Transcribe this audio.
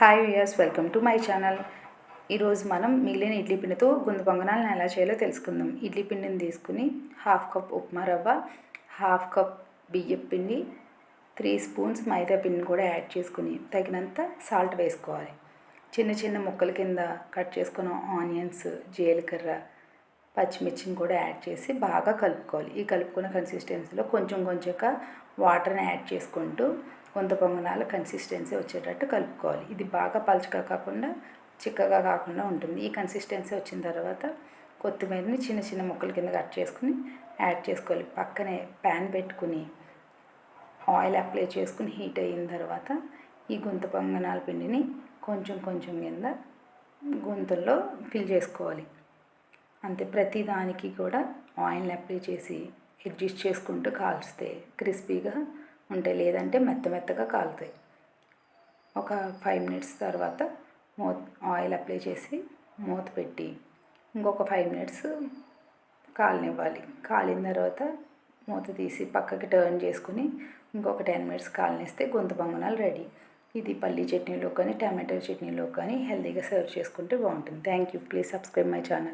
Hi viewers welcome to my channel ఈరోజు మనం మిగిలిన ఇడ్లీ పిండితో గుంత పొంగనాలను ఎలా చేయాలో తెలుసుకుందాం. ఇడ్లీ పిండిని తీసుకుని హాఫ్ కప్ ఉప్మా రవ్వ హాఫ్ కప్ బియ్యం పిండి త్రీ స్పూన్స్ మైదా పిండిని కూడా యాడ్ చేసుకుని తగినంత సాల్ట్ వేసుకోవాలి. చిన్న చిన్న ముక్కల కింద కట్ చేసుకున్న ఆనియన్స్ జీలకర్ర పచ్చిమిర్చిని కూడా యాడ్ చేసి బాగా కలుపుకోవాలి. ఈ కలుపుకున్న కన్సిస్టెన్సీలో కొంచెం కొంచెంగా వాటర్ని యాడ్ చేసుకుంటూ కొంత పొంగనాల కన్సిస్టెన్సీ వచ్చేటట్టు కలుపుకోవాలి. ఇది బాగా పలుచగా కాకుండా చిక్కగా కాకుండా ఉంటుంది. ఈ కన్సిస్టెన్సీ వచ్చిన తర్వాత కొత్తిమీరని చిన్న చిన్న ముక్కల కింద కట్ చేసుకుని యాడ్ చేసుకోవాలి. పక్కనే ప్యాన్ పెట్టుకుని ఆయిల్ అప్లై చేసుకుని హీట్ అయిన తర్వాత ఈ గుంత పొంగనాల పిండిని కొంచెం కొంచెం కింద గుంతల్లో ఫిల్ చేసుకోవాలి. అంతే ప్రతి దానికి కూడా ఆయిల్ అప్లై చేసి అడ్జస్ట్ చేసుకుంటూ కాల్స్తే క్రిస్పీగా ఉంటాయి. లేదంటే మెత్త మెత్తగా కాలుతాయి. ఒక ఫైవ్ మినిట్స్ తర్వాత మూత ఆయిల్ అప్లై చేసి మూత పెట్టి ఇంకొక ఫైవ్ మినిట్స్ కాలనివ్వాలి. కాలిన తర్వాత మూత తీసి పక్కకి టర్న్ చేసుకుని ఇంకొక టెన్ మినిట్స్ కాలనిస్తే గొంతు పొంగనాలు రెడీ ఇది పల్లీ చట్నీలో కానీ టమాటో చట్నీలో కానీ హెల్తీగా సర్వ్ చేసుకుంటే బాగుంటుంది. Thank you please subscribe my channel